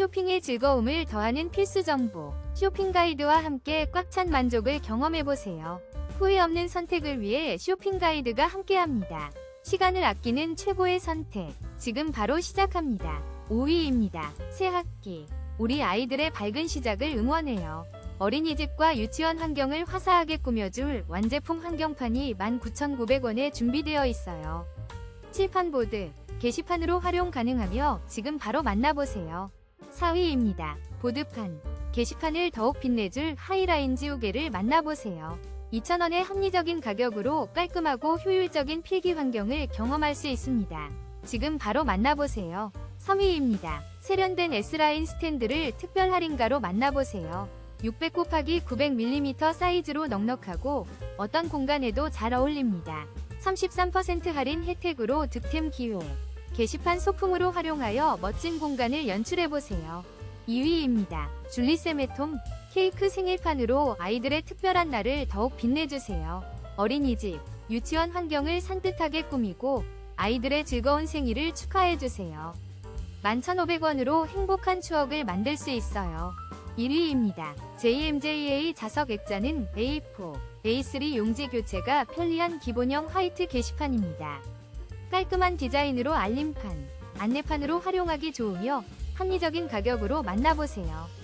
쇼핑의 즐거움을 더하는 필수 정보. 쇼핑 가이드와 함께 꽉 찬 만족을 경험해보세요. 후회 없는 선택을 위해 쇼핑 가이드가 함께합니다. 시간을 아끼는 최고의 선택. 지금 바로 시작합니다. 5위입니다. 새 학기. 우리 아이들의 밝은 시작을 응원해요. 어린이집과 유치원 환경을 화사하게 꾸며줄 완제품 환경판이 19,900원에 준비되어 있어요. 칠판보드, 게시판으로 활용 가능하며 지금 바로 만나보세요. 4위입니다. 보드판, 게시판을 더욱 빛내줄 하이라인 지우개를 만나보세요. 2,000원의 합리적인 가격으로 깔끔하고 효율적인 필기 환경을 경험할 수 있습니다. 지금 바로 만나보세요. 3위입니다. 세련된 S라인 스탠드를 특별 할인가로 만나보세요. 600 곱하기 900mm 사이즈로 넉넉하고 어떤 공간에도 잘 어울립니다. 33% 할인 혜택으로 득템 기회. 게시판 소품으로 활용하여 멋진 공간을 연출해보세요. 2위입니다. 줄리쌤의 톰 케이크 생일판으로 아이들의 특별한 날을 더욱 빛내주세요. 어린이집, 유치원 환경을 산뜻하게 꾸미고 아이들의 즐거운 생일을 축하해주세요. 11,500원으로 행복한 추억을 만들 수 있어요. 1위입니다. JMJA 자석 액자는 A4, A3 용지 교체가 편리한 기본형 화이트 게시판입니다. 깔끔한 디자인으로 알림판, 안내판으로 활용하기 좋으며 합리적인 가격으로 만나보세요.